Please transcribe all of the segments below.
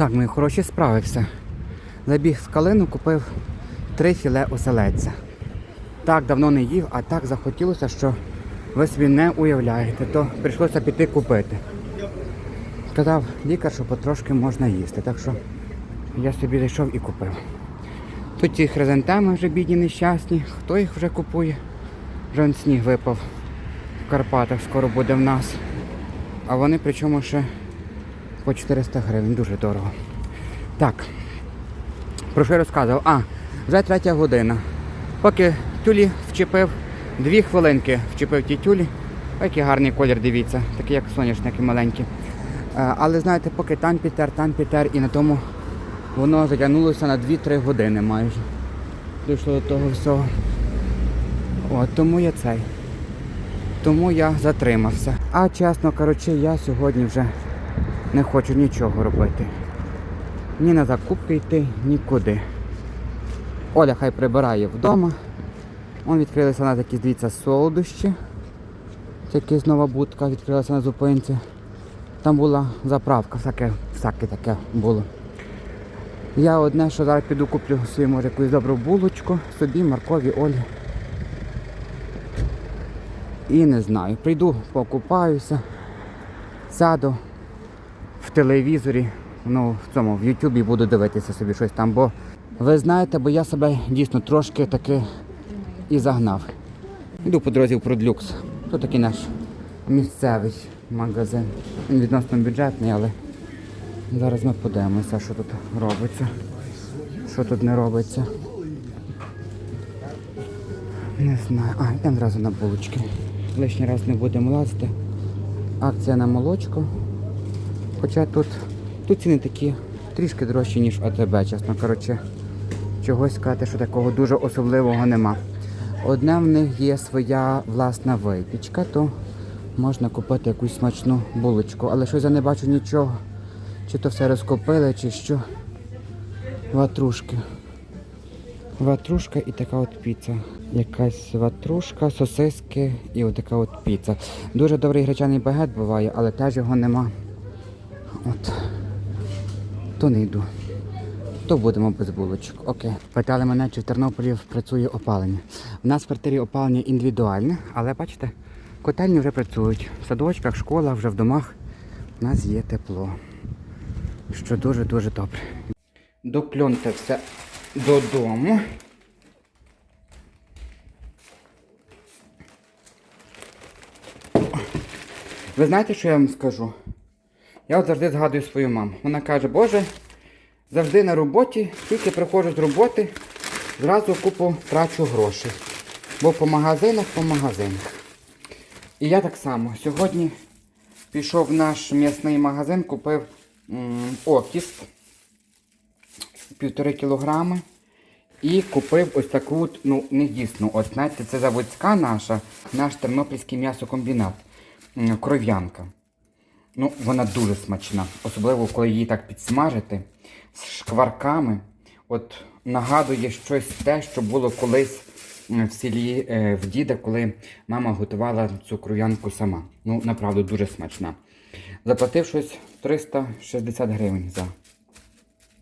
Так, мої хороші, справився. Забіг в калину, купив три філе оселедця. Так давно не їв, а так захотілося, що ви собі не уявляєте, то прийшлося піти купити. Сказав лікар, що потрошки можна їсти, так що я собі зайшов і купив. Тут ці хризантеми вже бідні нещасні. Хто їх вже купує? Вже сніг випав в Карпатах, скоро буде в нас. А вони причому ще по 400 гривень, дуже дорого. Так, про що я розказував? А, вже третя година. Поки тюлі вчепив, дві хвилинки вчепив ті тюлі. Ой, Який гарний колір, дивіться, такий як соняшники маленькі. Е, Але знаєте, поки там пітер, там пітер, і на тому воно затягнулося на 2-3 години майже. Дійшло до того всього. От, тому я цей. Тому я затримався. А чесно кажучи, я сьогодні вже не хочу нічого робити. Ні на закупки йти, нікуди. Оля хай прибирає вдома. Вон відкрилися у нас якісь, дивіться, солодощі. Це якась нова будка відкрилася на зупинці. Там була заправка, всяке, всяке таке було. Я одне, що зараз піду куплю собі, може, якусь добру булочку, собі, Маркові, Олі. І не знаю. Прийду, покупаюся, сяду в телевізорі, ну, в цьому, в Ютубі буду дивитися собі щось там, бо ви знаєте, бо я себе дійсно трошки таки і загнав. Йду по дорозі в Продлюкс. Тут такий наш місцевий магазин. Він відносно бюджетний, але зараз ми подивимося, що тут робиться. Що тут не робиться. Не знаю. А, йдемо одразу на булочки. Лишній раз не будемо лазити. Акція на молочко. Хоча тут, тут ціни такі трішки дорожчі, ніж АТБ, чесно коротше. Чогось сказати, що такого дуже особливого нема. Одне в них є своя власна випічка, то можна купити якусь смачну булочку. Але щось я не бачу нічого. Чи то все розкопили, чи що. Ватрушки. Ватрушка і така от піца. Якась ватрушка, сосиски і от така от піца. Дуже добрий гречаний багет буває, але теж його нема. От. То не йду. То будемо без булочок. Окей. Питали мене, чи в Тернополі працює опалення. У нас в квартирі опалення індивідуальне, але бачите, котельні вже працюють. В садочках, школах, вже в домах у нас є тепло. Що дуже-дуже добре. Докльонте все додому. Ви знаєте, що я вам скажу? Я от завжди згадую свою маму. Вона каже, Боже, завжди на роботі, тільки приходжу з роботи, зразу купу трачу грошей. Бо по магазинах, по магазинах. І я так само. Сьогодні пішов в наш м'ясний магазин, купив м, окіс півтори кілограми. І купив ось таку, ну, не дійсно, от знаєте, це заводська наша, наш тернопільський м'ясокомбінат. Кров'янка. Ну, вона дуже смачна. Особливо, коли її так підсмажити з шкварками. От нагадує щось те, що було колись в селі е, в діда, коли мама готувала цю кров'янку сама. Ну, направду дуже смачна. Заплатив щось 360 гривень за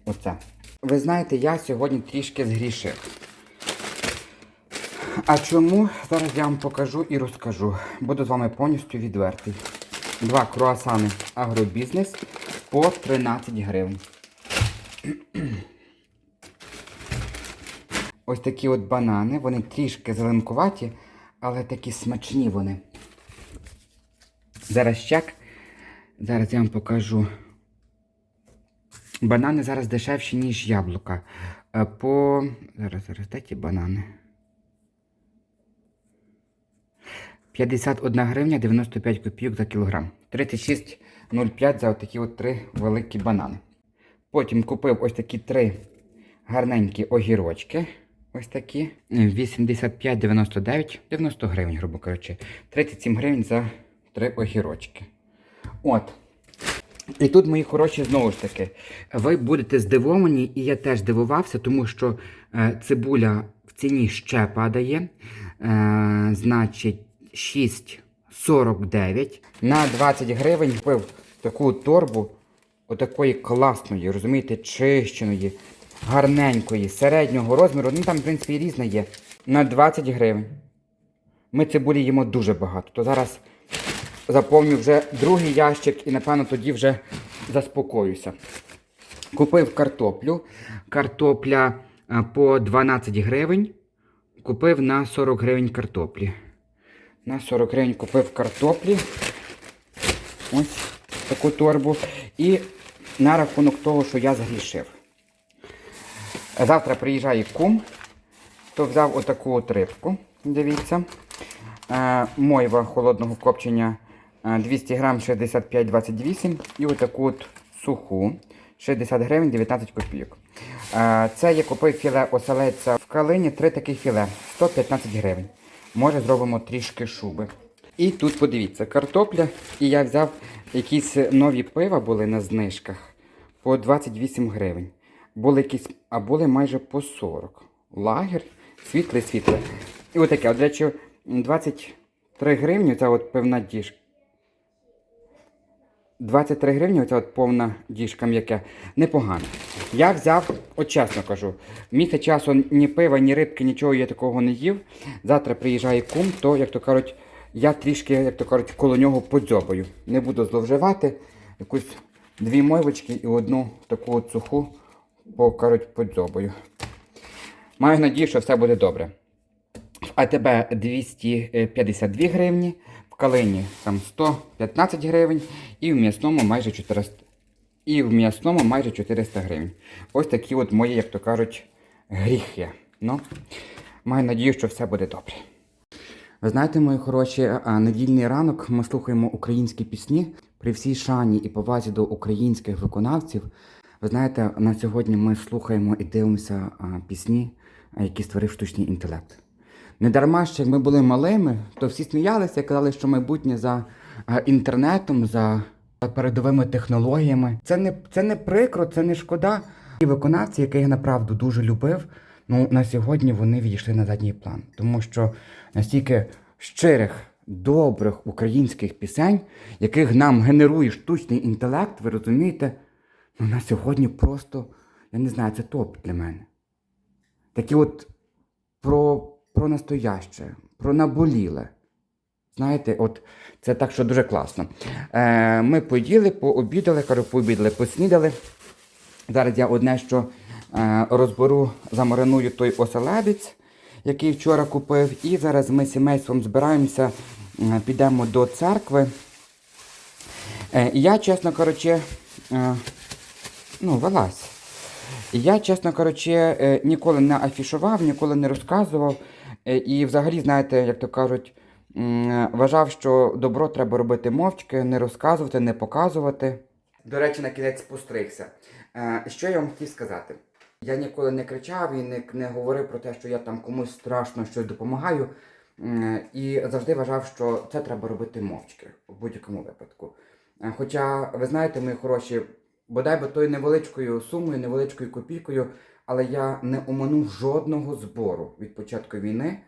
оце. Ви знаєте, я сьогодні трішки згрішив. А чому? Зараз я вам покажу і розкажу. Буду з вами повністю відвертий. Два круасани агробізнес по 13 гривень. Ось такі от банани, вони трішки зеленкуваті, але такі смачні вони. Зараз чек. Зараз я вам покажу. Банани зараз дешевші, ніж яблука. Е, По. Зараз, зараз, де ті банани? 51 гривня 95 копійок за кілограм. 36,05 за отакі от три великі банани. Потім купив ось такі три гарненькі огірочки. Ось такі. 85,99, 90 гривень, грубо кажучи. 37 гривень за три огірочки. От. І тут, мої хороші, знову ж таки, ви будете здивовані, і я теж дивувався, тому що е, цибуля в ціні ще падає. Е, значить, 6,49. На 20 гривень купив таку торбу отакої класної, розумієте, чищеної, гарненької, середнього розміру, ну там, в принципі, різне є, на 20 гривень. Ми цибулі їмо дуже багато. То зараз заповню вже другий ящик і, напевно, тоді вже заспокоюся. Купив картоплю. Картопля е, по 12 гривень. Купив на 40 гривень картоплі. На 40 гривень купив картоплі. Ось таку торбу. І на рахунок того, що я згрішив. Завтра приїжджає кум, то взяв отаку от рибку. Дивіться. Е, мойва холодного копчення е, 200 грам 65,28 і отаку от суху 60 гривень 19 копійок. Е, це я купив філе оселедця в калині, три такі філе 115 гривень. Може зробимо трішки шуби. І тут подивіться, картопля, і я взяв якісь нові пива були на знижках по 28 гривень. Були якісь, а були майже по 40. Лагер, світле, світле. І отаке, от, до речі, 23 гривні, ця от пивна діжка. 23 гривні, оця от повна діжка м'яке, непогано. Я взяв, от чесно кажу, місяць часу ні пива, ні рибки, нічого я такого не їв. Завтра приїжджає кум, то, як то кажуть, я трішки, як то кажуть, коло нього подзьобаю. Не буду зловживати. Якусь дві мойвочки і одну таку от суху, по, кажуть, подзьобаю. Маю надію, що все буде добре. В АТБ 252 гривні, Калині там 115 гривень і в м'ясному майже 400. І в м'ясному майже 400 гривень. Ось такі от мої, як то кажуть, гріхи. Ну, маю надію, що все буде добре. Ви знаєте, мої хороші, недільний ранок ми слухаємо українські пісні при всій шані і повазі до українських виконавців. Ви знаєте, на сьогодні ми слухаємо і дивимося пісні, які створив штучний інтелект. Не дарма ще як ми були малими, то всі сміялися і казали, що майбутнє за інтернетом, за передовими технологіями. Це не, це не прикро, це не шкода. І виконавці, яких я направду дуже любив, ну на сьогодні вони відійшли на задній план, тому що настільки щирих, добрих українських пісень, яких нам генерує штучний інтелект, ви розумієте, ну на сьогодні просто, я не знаю, це топ для мене. Такі от про, про настояще, про наболіле. Знаєте, от це так, що дуже класно. Е, ми поїли, пообідали, кажу, пообідали, поснідали. Зараз я одне, що е, розберу, замариную той оселедець, який вчора купив. І зараз ми сімейством збираємося, е, підемо до церкви. Е, я, чесно кажучи, е, ну, велась. Я, чесно кажучи, е, ніколи не афішував, ніколи не розказував. Е, І взагалі, знаєте, як то кажуть, вважав, що добро треба робити мовчки, не розказувати, не показувати. До речі, на кінець постригся. Е, Що я вам хотів сказати? Я ніколи не кричав і не, не говорив про те, що я там комусь страшно щось допомагаю. І завжди вважав, що це треба робити мовчки в будь-якому випадку. Е, Хоча, ви знаєте, мої хороші, бодай би тою невеличкою сумою, невеличкою копійкою, але я не оминув жодного збору від початку війни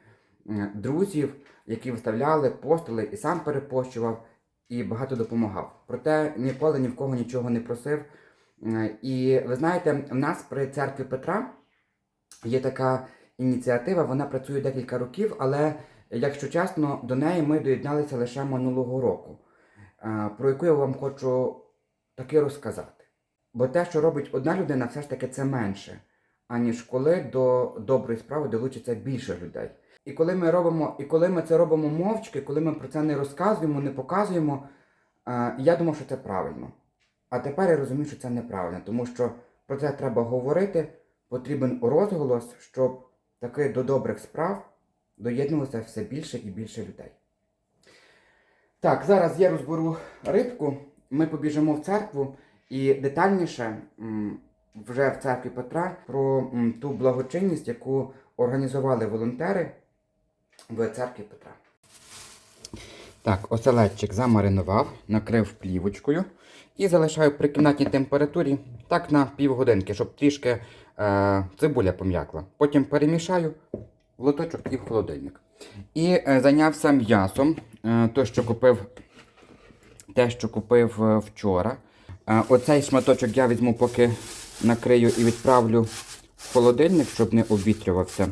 е, друзів, які виставляли, постили і сам перепощував, і багато допомагав. Проте ніколи ні в кого нічого не просив. Е, І ви знаєте, в нас при церкві Петра є така ініціатива, вона працює декілька років, але якщо чесно, до неї ми доєдналися лише минулого року, е, про яку я вам хочу таки розказати. Бо те, що робить одна людина, все ж таки це менше, аніж коли до доброї справи долучиться більше людей. І коли ми робимо, і коли ми це робимо мовчки, коли ми про це не розказуємо, не показуємо, е, я думав, що це правильно. А тепер я розумію, що це неправильно, тому що про це треба говорити, потрібен розголос, щоб таки до добрих справ доєднувалося все більше і більше людей. Так, зараз я розберу рибку, ми побіжимо в церкву і детальніше вже в церкві Петра про ту благочинність, яку організували волонтери в церкві Петра. Так, оселедчик замаринував, накрив плівочкою і залишаю при кімнатній температурі так на півгодинки, щоб трішки е, цибуля пом'якла. Потім перемішаю в лоточок і в холодильник. І е, зайнявся м'ясом, е, то, що купив, те, що купив е, вчора. Е, Оцей шматочок я візьму, поки накрию і відправлю в холодильник, щоб не обвітрювався.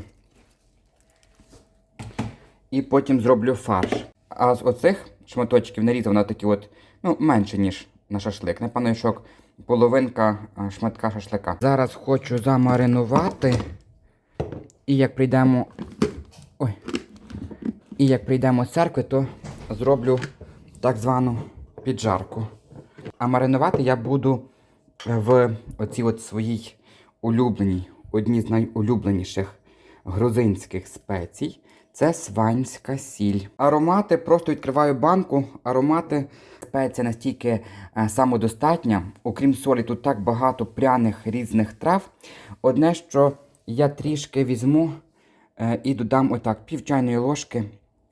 І потім зроблю фарш. А з оцих шматочків нарізав на такі от, ну, менше, ніж на шашлик. Напевно, що половинка шматка шашлика. Зараз хочу замаринувати. І як прийдемо. Ой. І як прийдемо з церкви, то зроблю так звану піджарку. А маринувати я буду в оцій от своїй улюбленій, одній з найулюбленіших грузинських спецій. Це сванська сіль. Аромати просто відкриваю банку. Аромати спеція настільки е, самодостатня. Окрім солі, тут так багато пряних різних трав. Одне, що я трішки візьму е, і додам отак пів чайної ложки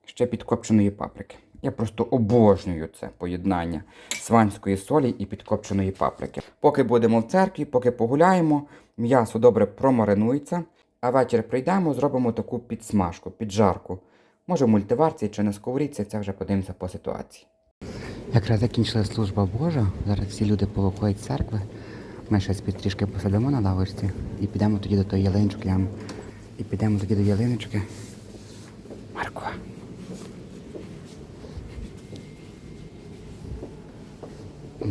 ще підкопченої паприки. Я просто обожнюю це поєднання сванської солі і підкопченої паприки. Поки будемо в церкві, поки погуляємо, м'ясо добре промаринується, а вечір прийдемо, зробимо таку підсмажку, піджарку. Може в мультиварці чи на сковорідці, це вже подивимося по ситуації. Якраз закінчила служба Божа, зараз всі люди повиходять з церкви. Ми щось трішки посадимо на лавочці і підемо тоді до тої ялиночки. І підемо тоді до ялиночки.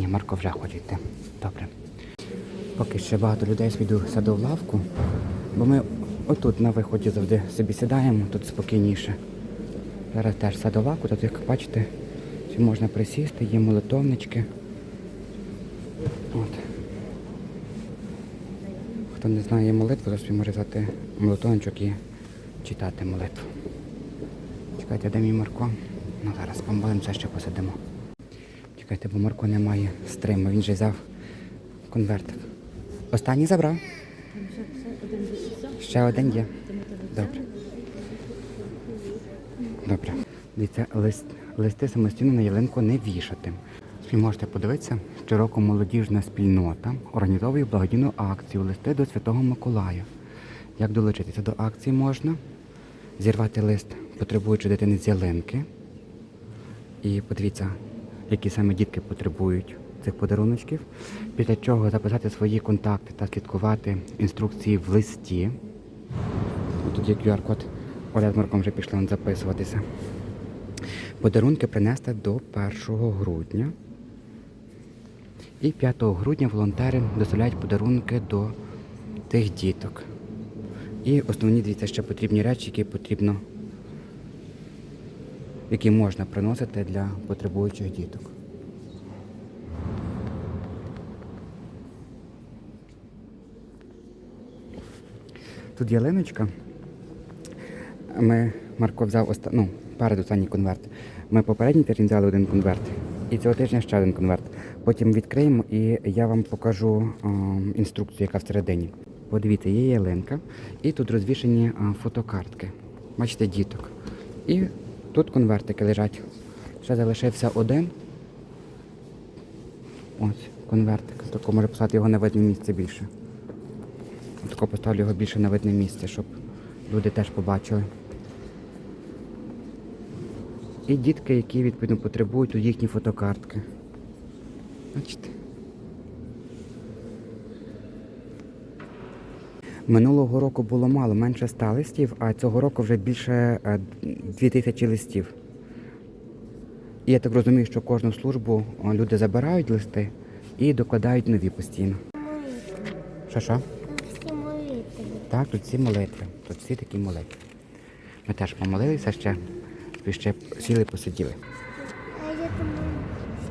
Ні, Марко вже хоче йти. Добре. Поки ще багато людей піду сяду в лавку, бо ми отут на виході завжди собі сідаємо, тут спокійніше. Зараз теж сяду тут, як бачите, можна присісти, є молитовнички. От. Хто не знає молитву, то собі може взяти молитовничок і читати молитву. Чекайте, де мій Марко? Ну зараз помолимося, ще посидимо. Чекайте, бо Марко немає стриму, він же взяв конвертик. Останній забрав. Ще один є. Добре. Добре. Дивіться, лист, листи самостійно на ялинку не вішати. Ви можете подивитися, щороку молодіжна спільнота організовує благодійну акцію листи до Святого Миколая. Як долучитися до акції можна? Зірвати лист, потребуючи дитини з ялинки. І подивіться, які саме дітки потребують цих подаруночків. Після чого записати свої контакти та слідкувати інструкції в листі. Тут є QR-код. Оля з Марком вже пішли записуватися. Подарунки принести до 1 грудня. І 5 грудня волонтери доставляють подарунки до тих діток. І основні дивіться ще потрібні речі, які потрібно, які можна приносити для потребуючих діток. Тут ялиночка. Ми, Марко взяв оста... ну, перед останній конверт. Ми попередній тиждень взяли один конверт. І цього тижня ще один конверт. Потім відкриємо і я вам покажу а, інструкцію, яка всередині. Подивіться, є ялинка, і тут розвішені фотокартки. Бачите, діток. І тут конвертики лежать. Ще залишився один. Ось конвертик. Тако може поставити його на видне місце більше. Тако поставлю його більше на видне місце, щоб люди теж побачили. І дітки, які відповідно потребують у їхні фотокартки. Бачите? Минулого року було мало, менше ста листів, а цього року вже більше е, дві тисячі листів. І я так розумію, що кожну службу люди забирають листи і докладають нові постійно. Що що? Всі молитви. Так, тут всі молитви. Тут всі такі молитви. Ми теж помолилися ще, ще сіли посиділи. А я думаю,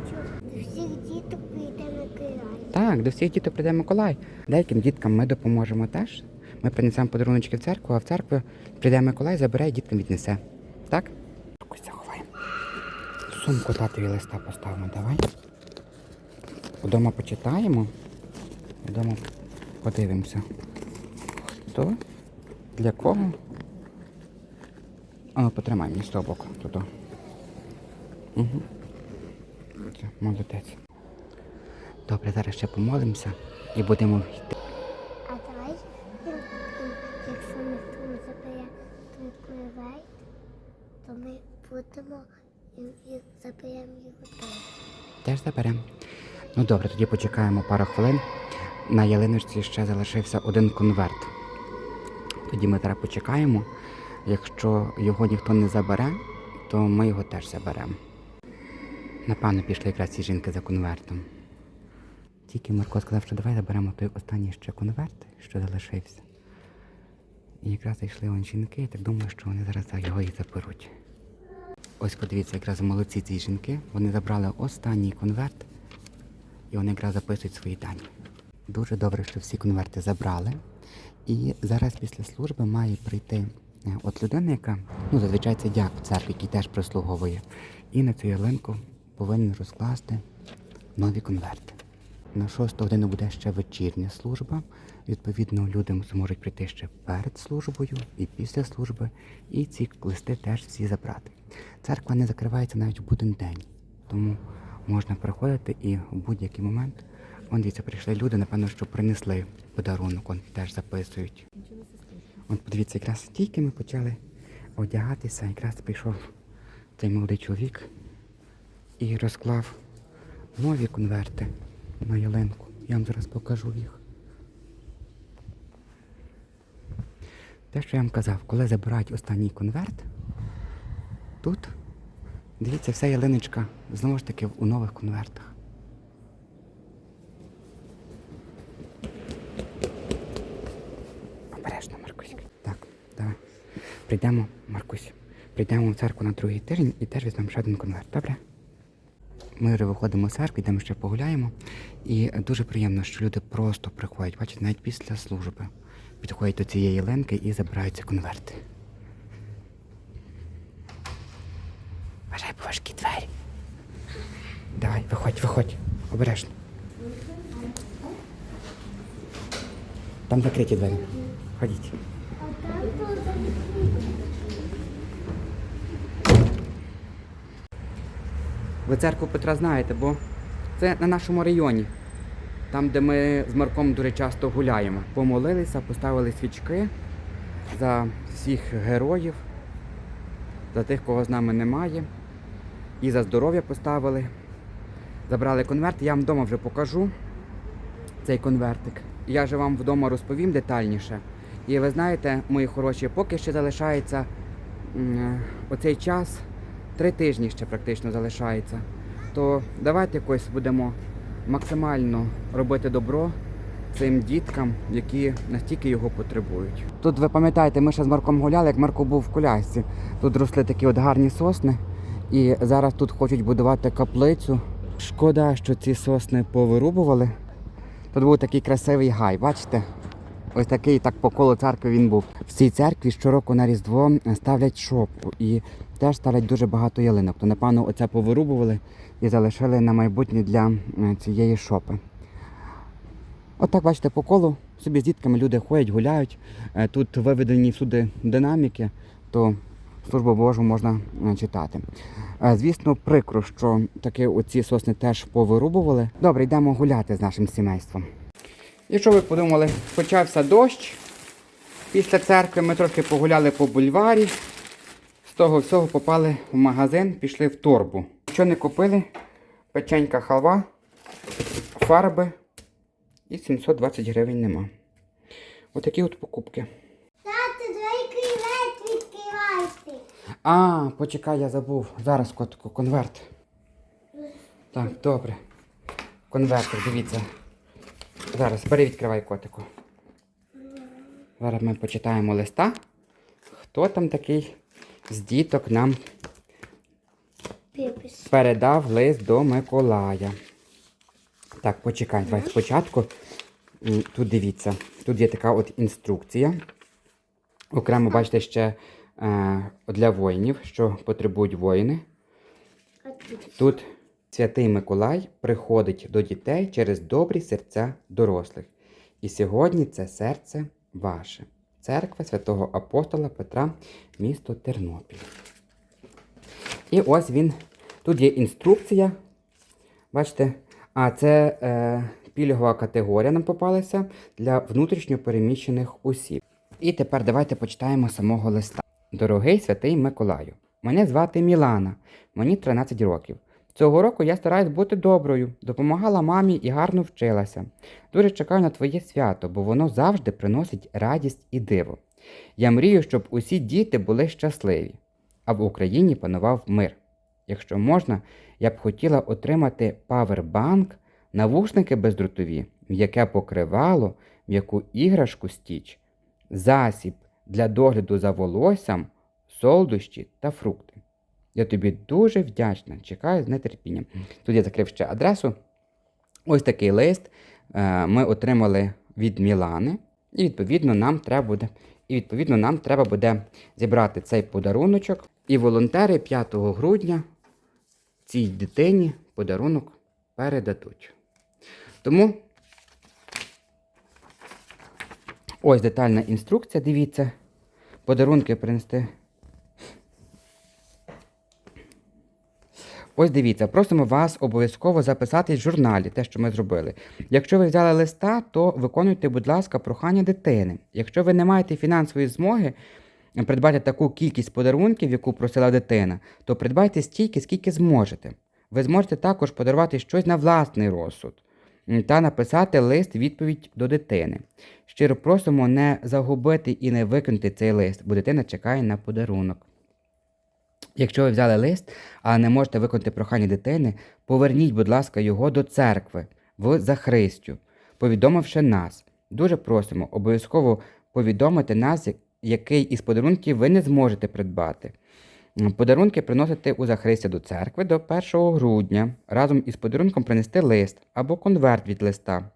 що до всіх діток прийде Миколай. Так, до всіх діток прийде Миколай. Деяким діткам ми допоможемо теж. Ми принесемо подаруночки в церкву, а в церкву прийде Миколай, забере і діткам віднесе. Так? Заховаємо. Сумку татові листа поставимо, давай. Вдома почитаємо. Вдома подивимося. Хто? Для кого? А потримай мені з того боку. Угу. Це, молодець. Добре, зараз ще помолимося і будемо йти. А давай, якщо не забере той кулевей, то ми будемо і, і заберемо його теж. Теж заберемо. Ну добре, тоді почекаємо пару хвилин. На ялиночці ще залишився один конверт. Тоді ми зараз почекаємо. Якщо його ніхто не забере, то ми його теж заберемо. Напевно, пішли якраз ці жінки за конвертом. Тільки Марко сказав, що давай заберемо той останній ще конверт, що залишився. І якраз зайшли вон жінки, я так думаю, що вони зараз його і заберуть. Ось подивіться, якраз молодці ці жінки. Вони забрали останній конверт і вони якраз записують свої дані. Дуже добре, що всі конверти забрали. І зараз після служби має прийти е, от людина, яка ну, зазвичай це дяк в церкві, який теж прислуговує. І на цю ялинку повинен розкласти нові конверти. На шосту годину буде ще вечірня служба. Відповідно, люди зможуть прийти ще перед службою і після служби, і ці листи теж всі забрати. Церква не закривається навіть в буден день, тому можна приходити і в будь-який момент. Вон дивіться, прийшли люди, напевно, що принесли подарунок, он теж записують. От подивіться, якраз тільки ми почали одягатися, якраз прийшов цей молодий чоловік і розклав нові конверти на ялинку. Я вам зараз покажу їх. Те, що я вам казав, коли забирають останній конверт, тут, дивіться, вся ялиночка знову ж таки у нових конвертах. Обережно, Маркусь. Так, давай. Прийдемо, Маркусь. Прийдемо в церкву на другий тиждень і теж візьмемо ще один конверт, добре? Ми виходимо з церкви, йдемо ще погуляємо. І дуже приємно, що люди просто приходять, бачите, навіть після служби підходять до цієї ленки і забирають ці конверти. Бажай важкі двері. Давай, виходь, виходь. Обережно. Там закриті двері. Ходіть. А там тут Ви церкву Петра знаєте, бо це на нашому районі, там, де ми з Марком дуже часто гуляємо. Помолилися, поставили свічки за всіх героїв, за тих, кого з нами немає. І за здоров'я поставили. Забрали конверт, я вам вдома вже покажу цей конвертик. Я вже вам вдома розповім детальніше. І ви знаєте, мої хороші, поки ще залишається оцей час, три тижні ще практично залишається, то давайте якось будемо максимально робити добро цим діткам, які настільки його потребують. Тут ви пам'ятаєте, ми ще з Марком гуляли, як Марко був в колясці. Тут росли такі от гарні сосни, і зараз тут хочуть будувати каплицю. Шкода, що ці сосни повирубували. Тут був такий красивий гай, бачите? Ось такий так по колу церкви він був. В цій церкві щороку на Різдво ставлять шопку і теж ставлять дуже багато ялинок. То, напевно, оце повирубували і залишили на майбутнє для е, цієї шопи. От так, бачите, по колу собі з дітками люди ходять, гуляють. Е, Тут виведені всюди динаміки, то службу Божу можна е, читати. Звісно, прикро, що таки оці сосни теж повирубували. Добре, йдемо гуляти з нашим сімейством. І що ви подумали? Почався дощ. Після церкви ми трохи погуляли по бульварі. З того всього попали в магазин, пішли в торбу. Що не купили? Печенька халва, фарби і 720 гривень нема. Отакі от покупки. Тато, давай кривет відкривайте. А, почекай, я забув. Зараз котику, конверт. Так, добре. Конвертик, дивіться. Зараз, бери, відкривай котику. Зараз ми почитаємо листа. Хто там такий з діток нам передав лист до Миколая. Так, почекай, давай спочатку. Тут дивіться, тут є така от інструкція. Окремо, бачите, ще е, для воїнів, що потребують воїни. Тут. Святий Миколай приходить до дітей через добрі серця дорослих. І сьогодні це серце ваше. Церква святого апостола Петра, місто Тернопіль. І ось він. Тут є інструкція. Бачите, а це е, пільгова категорія нам попалася для внутрішньо переміщених осіб. І тепер давайте почитаємо самого листа. Дорогий святий Миколаю, мене звати Мілана, мені 13 років. Цього року я стараюсь бути доброю, допомагала мамі і гарно вчилася. Дуже чекаю на твоє свято, бо воно завжди приносить радість і диво. Я мрію, щоб усі діти були щасливі, а в Україні панував мир. Якщо можна, я б хотіла отримати павербанк, навушники бездротові, м'яке покривало, м'яку іграшку стіч, засіб для догляду за волоссям, солодощі та фрукти. Я тобі дуже вдячна, чекаю з нетерпінням. Тут я закрив ще адресу. Ось такий лист е, ми отримали від Мілани, і відповідно нам треба буде. І відповідно нам треба буде зібрати цей подаруночок. І волонтери 5 грудня цій дитині подарунок передадуть. Тому ось детальна інструкція, дивіться. Подарунки принести. Ось дивіться, просимо вас обов'язково записати в журналі те, що ми зробили. Якщо ви взяли листа, то виконуйте, будь ласка, прохання дитини. Якщо ви не маєте фінансової змоги придбати таку кількість подарунків, яку просила дитина, то придбайте стільки, скільки зможете. Ви зможете також подарувати щось на власний розсуд та написати лист відповідь до дитини. Щиро просимо не загубити і не викинути цей лист, бо дитина чекає на подарунок. Якщо ви взяли лист, а не можете виконати прохання дитини, поверніть, будь ласка, його до церкви в Захристю, повідомивши нас. Дуже просимо обов'язково повідомити нас, який із подарунків ви не зможете придбати. Подарунки приносити у Захристя до церкви до 1 грудня. Разом із подарунком принести лист або конверт від листа.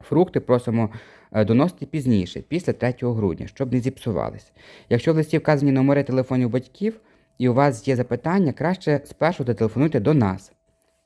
Фрукти просимо е, доносити пізніше, після 3 грудня, щоб не зіпсувались. Якщо в листі вказані номери телефонів батьків і у вас є запитання, краще спершу зателефонуйте до нас.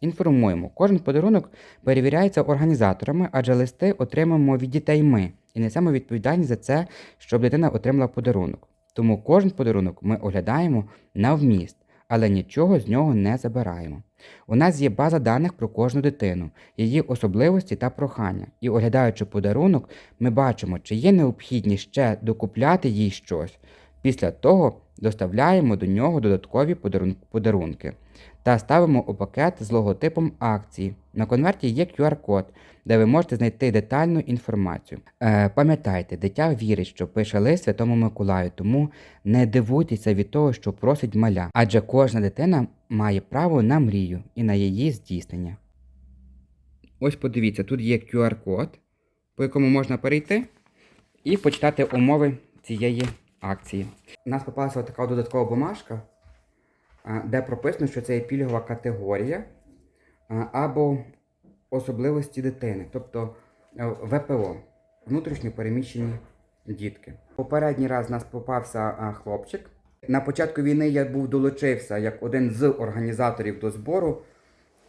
Інформуємо, кожен подарунок перевіряється організаторами, адже листи отримаємо від дітей ми і несемо відповідальність за це, щоб дитина отримала подарунок. Тому кожен подарунок ми оглядаємо на вміст, але нічого з нього не забираємо. У нас є база даних про кожну дитину, її особливості та прохання, і оглядаючи подарунок, ми бачимо, чи є необхідність ще докупляти їй щось. Після того доставляємо до нього додаткові подарунки та ставимо у пакет з логотипом акції. На конверті є QR-код, де ви можете знайти детальну інформацію. Е, пам'ятайте, дитя вірить, що пише лист Святому Миколаю, тому не дивуйтеся від того, що просить маля, адже кожна дитина має право на мрію і на її здійснення. Ось подивіться, тут є QR-код, по якому можна перейти і почитати умови цієї акції. У нас попалася така додаткова бумажка, де прописано, що це є пільгова категорія або особливості дитини, тобто е, ВПО, внутрішньо переміщені дітки. Попередній раз у нас попався хлопчик. На початку війни я був долучився як один з організаторів до збору.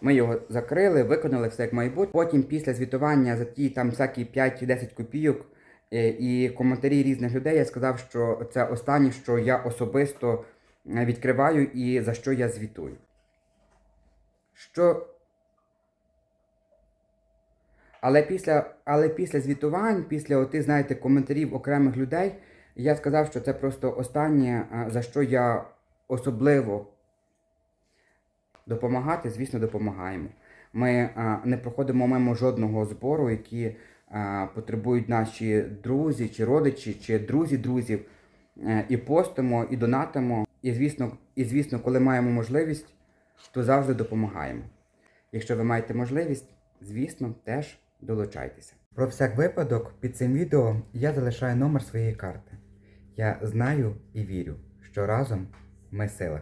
Ми його закрили, виконали все як має бути. Потім, після звітування за ті там всякі 5-10 копійок е, і коментарі різних людей, я сказав, що це останнє, що я особисто е, відкриваю і за що я звітую. Що... Але після, але після звітувань, після оти, знаєте, коментарів окремих людей, я сказав, що це просто останнє, за що я особливо допомагати, звісно, допомагаємо. Ми не проходимо мимо жодного збору, які потребують наші друзі, чи родичі, чи друзі друзів, Е, і постимо, і донатимо. І звісно, і звісно, коли маємо можливість, то завжди допомагаємо. Якщо ви маєте можливість, звісно, теж долучайтеся. Про всяк випадок під цим відео я залишаю номер своєї карти. Я знаю і вірю, що разом ми сила.